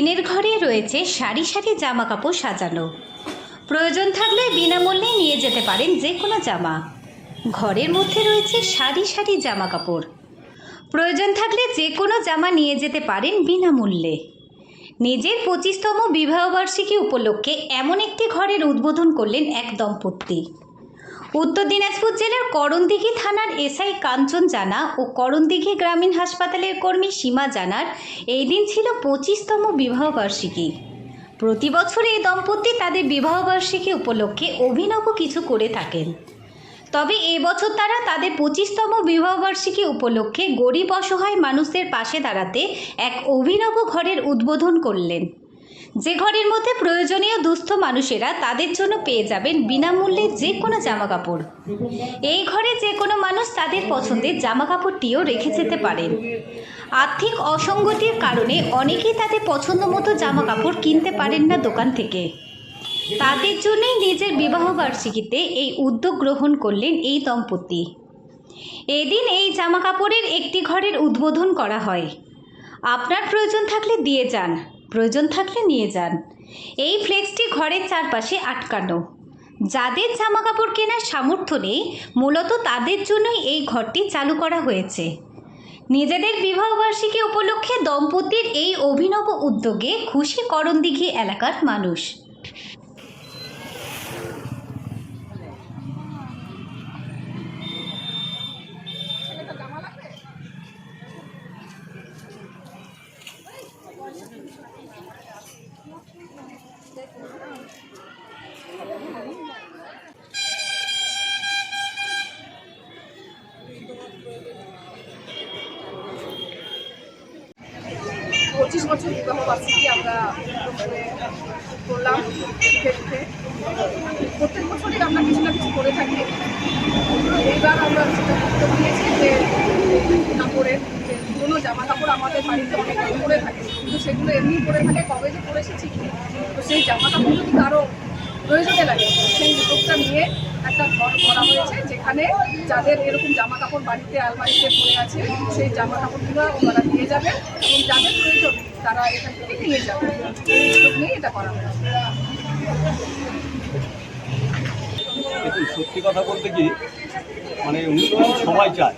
বিনের ঘরে রয়েছে সারি সারি জামা কাপড় সাজানো। প্রয়োজন থাকলে বিনামূল্যে নিয়ে যেতে পারেন যে কোনো জামা। ঘরের মধ্যে রয়েছে সারি সারি জামা কাপড় প্রয়োজন থাকলে যে কোনো জামা নিয়ে যেতে পারেন বিনামূল্যে। নিজের পঁচিশতম বিবাহবার্ষিকী উপলক্ষে এমন একটি ঘরের উদ্বোধন করলেন এক দম্পতি। উত্তর দিনাজপুর জেলার করণদিঘি থানার এসআই কাঞ্চন জানা ও করণদিঘি গ্রামীণ হাসপাতালের কর্মী সীমা জানার এই দিন ছিল পঁচিশতম বিবাহবার্ষিকী প্রতি বছর এই দম্পতি তাদের বিবাহবার্ষিকী উপলক্ষে অভিনব কিছু করে থাকেন। তবে এবছর তারা তাদের পঁচিশতম বিবাহবার্ষিকী উপলক্ষে গরিব অসহায় মানুষদের পাশে দাঁড়াতে এক অভিনব ঘরের উদ্বোধন করলেন। যে ঘরের মধ্যে প্রয়োজনীয় দুস্থ মানুষেরা তাদের জন্য পেয়ে যাবেন বিনামূল্যে যে কোনো জামা কাপড় এই ঘরে যে কোনো মানুষ তাদের পছন্দের জামা কাপড়টিও রেখে যেতে পারেন। আর্থিক অসঙ্গতির কারণে অনেকেই তাদের পছন্দ মতো জামা কাপড় কিনতে পারেন না দোকান থেকে। তাদের জন্যই নিজের বিবাহবার্ষিকীতে এই উদ্যোগ গ্রহণ করলেন এই দম্পতি। এদিন এই জামা কাপড়ের একটি ঘরের উদ্বোধন করা হয়। আপনার প্রয়োজন থাকলে দিয়ে যান। প্রয়োজন থাকলে নিয়ে যান। এই ফ্লেক্সটি ঘরের চারপাশে আটকানো। যাদের জামা কাপড় কেনার সামর্থ্য নেই, মূলত তাদের জন্যই এই ঘরটি চালু করা হয়েছে। নিজেদের বিবাহবার্ষিকী উপলক্ষে দম্পতির এই অভিনব উদ্যোগে খুশি করণদিঘি এলাকার মানুষ। পঁচিশ বছর বিবাহ বার্ষিকী আমরা করলাম উঠে প্রত্যেক বছরই আমরা কিছু না কিছু করে থাকি। এইবার আমরা সেটা উদ্যোগ নিয়েছি যে কাপড়ের যে পুরোনো জামা কাপড় আমাদের বাড়িতে অনেক পরে থাকে। কিন্তু সেগুলো এমনি পরে থাকে, কবে যে পরেছে ঠিক তো সেই জামা কাপড় যদি কারও প্রয়োজনে লাগে সেই উদ্যোগটা নিয়ে একটা ঘর করা হয়েছে, যেখানে যাদের এরকম জামা কাপড় বাড়িতে, আলমারিতে পড়ে আছে, সেই জামা কাপড়গুলো ওনারা দিয়ে যাবেন এবং যাদের প্রয়োজন, তারা এখান থেকে নিয়ে যাবে। এই এটা করা দেখুন, সত্যি কথা বলতে কি মানে উন্নয়ন সবাই চায়,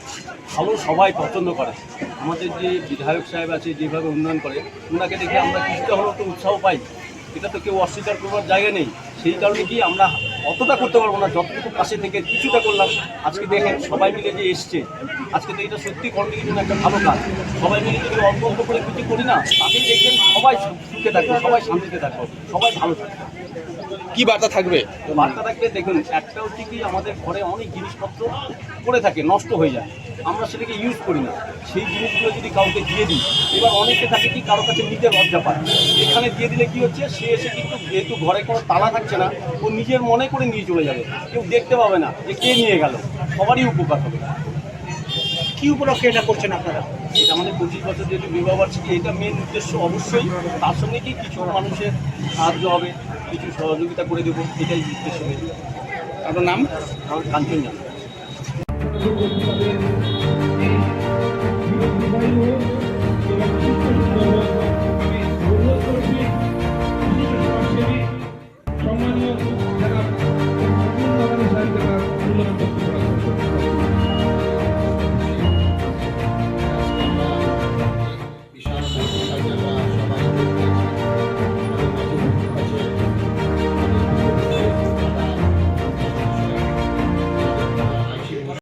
ভালো সবাই পছন্দ করে। আমাদের যে বিধায়ক সাহেব আছে, যেভাবে উন্নয়ন করে, ওনাকে দেখে আমরা কিছুটা হলেও তো উৎসাহ পাই। এটা তো কেউ অস্বীকার করবার জায়গা নেই। সেই কারণে কি আমরা অতটা করতে পারব না, যতটুকু পাশে থেকে কিছুটা করলাম, আজকে দেখেন সবাই মিলে যে এসছে, আজকে তো এটা সত্যি জন্য একটা ভালো কাজ। সবাই মিলে যদি অল্প অল্প করে কিছু করি না তাকেই দেখবেন সবাই সুখে থাকবে, সবাই শান্তিতে থাকবে, সবাই ভালো থাকবে। কি বার্তা থাকবে? বার্তা থাকলে দেখুন একটা কি আমাদের ঘরে অনেক জিনিসপত্র পড়ে থাকে, নষ্ট হয়ে যায়। আমরা সেটাকে ইউজ করি না। সেই জিনিসগুলো যদি কাউকে দিয়ে দিই, এবার অনেকে থাকে কি, কারও কাছে নিতে লজ্জা পায়। এখানে দিয়ে দিলে কি হচ্ছে, সে এসে কিন্তু যেহেতু ঘরে কোনো তালা থাকছে না, ও নিজের মনে করে নিয়ে চলে যাবে। কেউ দেখতে পাবে না যে কে নিয়ে গেল। সবারই উপকার হবে। কি উপলক্ষে এটা করছেন আপনারা? এটা আমাদের পঁচিশ বছর যেহেতু বিবাহ বার্ষিকী এটা মেন উদ্দেশ্য অবশ্যই। তার সঙ্গে কি কিছু মানুষের সাহায্য হবে কিছু সহযোগিতা করে দেবো এটাই উদ্দেশ্য আপনার নাম? আমার কাঞ্চন জানা